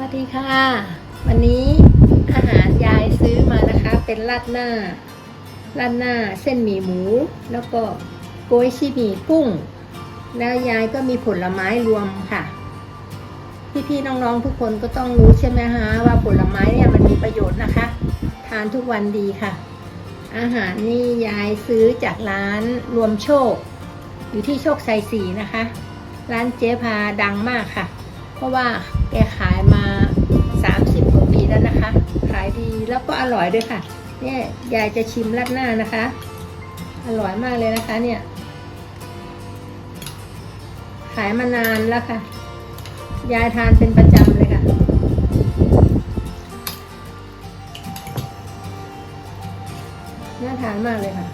สวัสดีค่ะ วันนี้อาหารยายซื้อมานะคะ เป็นราดหน้าราดหน้าเส้นหมี่หมู แล้วก็โกยชิหมี่กุ้ง แล้วยายก็มีผลไม้รวมค่ะ พี่ๆน้องๆทุกคนก็ต้องรู้ใช่ไหมฮะว่าผลไม้เนี่ยมันมีประโยชน์นะคะ ทานทุกวันดีค่ะ อาหารนี่ยายซื้อจากร้านรวมโชค อยู่ที่โชคชัยสี่นะคะ ร้านเจ๊พาดังมากค่ะ เพราะว่าแกขาย ดีแล้วก็อร่อยด้วยค่ะ เนี่ยยายจะชิมราดหน้านะคะ อร่อยมากเลยนะคะเนี่ย ขายมานานแล้วค่ะ ยายทานเป็นประจำเลยค่ะ น่าทานมากเลยค่ะ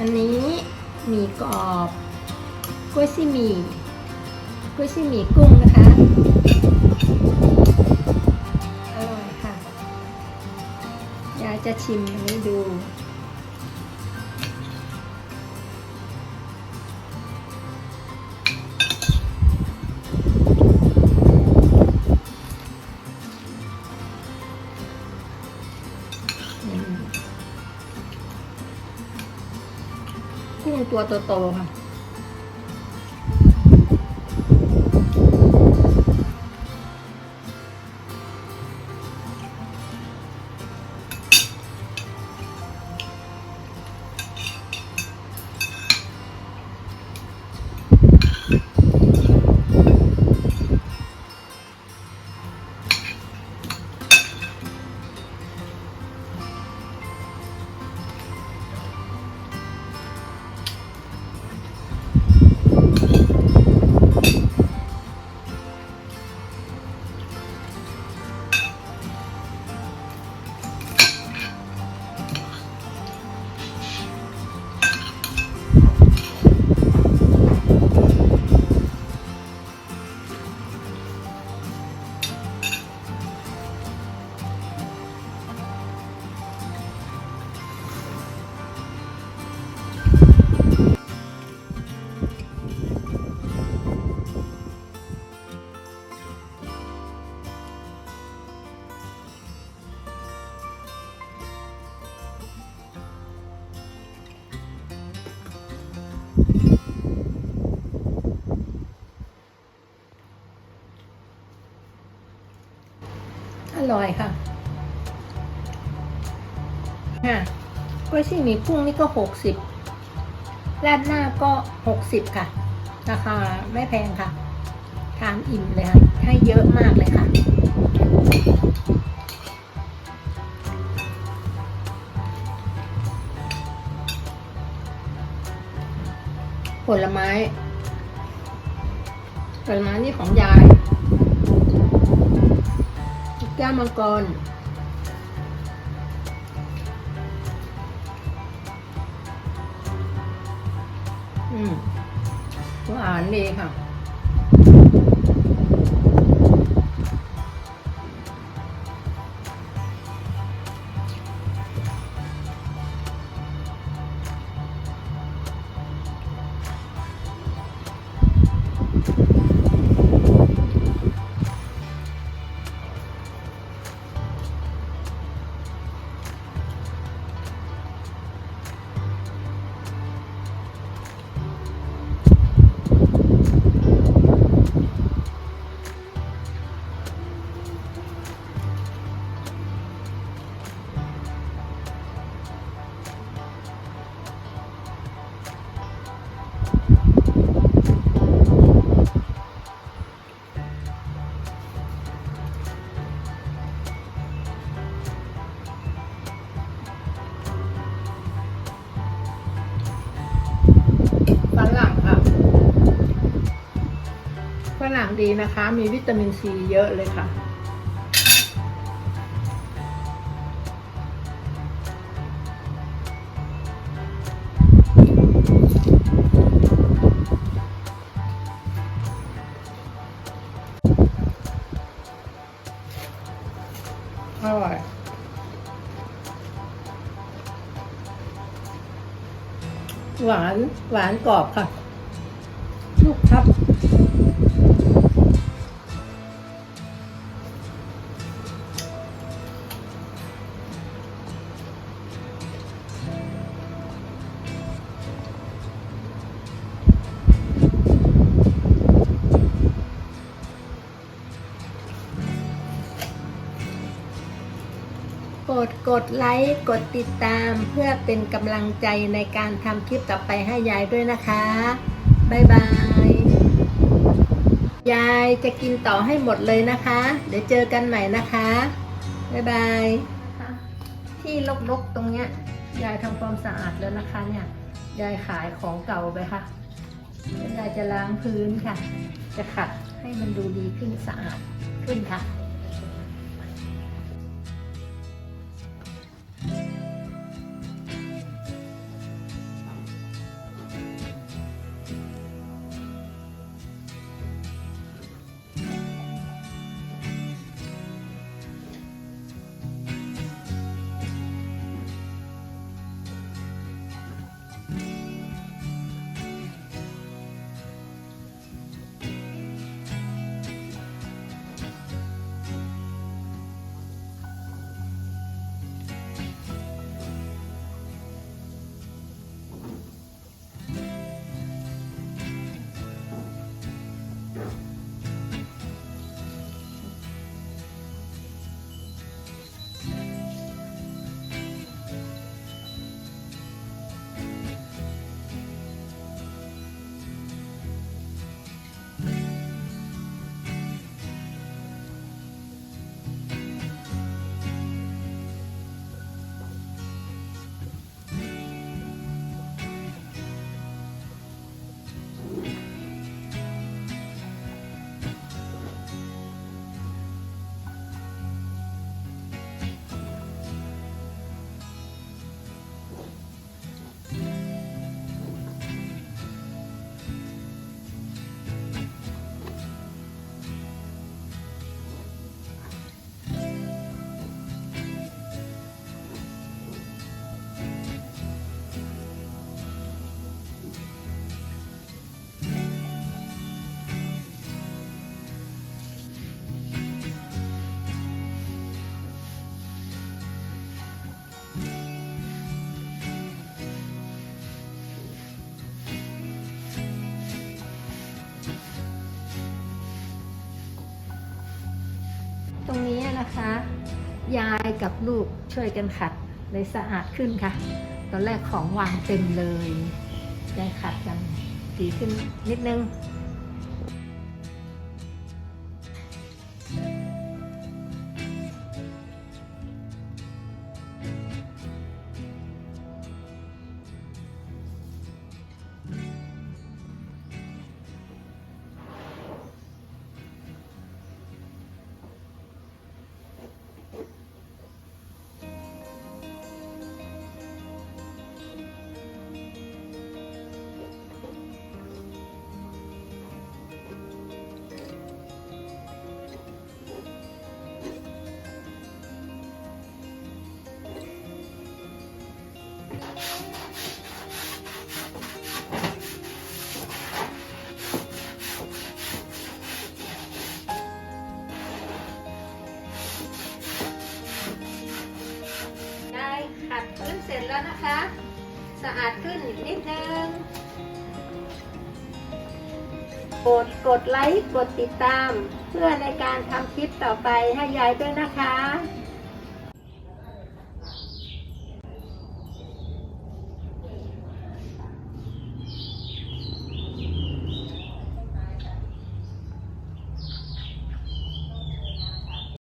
อันนี้หมี่กรอบกล้วยซี่หมี่กล้วยซี่หมี่กุ้งนะคะ อร่อยค่ะ ยายจะชิมอันนี้ดู อืม ตัวโตๆค่ะ ซี่หมี่กุ้งนี่ก็หกสิบราดหน้าก็หกสิบค่ะ ราคาไม่แพงค่ะทานอิ่มเลยค่ะให้เยอะมากเลยค่ะ ผลไม้ ผลไม้นี่ของยายแก้วมังกรานดีค่ะ นะคะ มีวิตามินซีเยอะเลยค่ะ อร่อยหวาน หวานกรอบค่ะ ลูกพับ กดไลค์ กดติดตามเพื่อเป็นกำลังใจในการทำคลิปต่อไปให้ยายด้วยนะคะ บ๊ายบาย ยายจะกินต่อให้หมดเลยนะคะ เดี๋ยวเจอกันใหม่นะคะ บ๊ายบาย ที่ลกๆตรงเนี้ย ยายทำความสะอาดแล้วนะคะเนี่ย ยายขายของเก่าไปค่ะแล้วยายจะล้างพื้นค่ะ จะขัดให้มันดูดีขึ้นสะอาดขึ้นค่ะ ยายกับลูกช่วยกันขัดเลยสะอาดขึ้นค่ะ ตอนแรกของวางเต็มเลยยายขัดกันดีขึ้นนิดนึง แล้วนะคะ สะอาดขึ้นอีกนิดนึงกดกดไลค์ กดติดตาม เพื่อในการทำคลิปต่อไปให้ยายด้วยนะคะ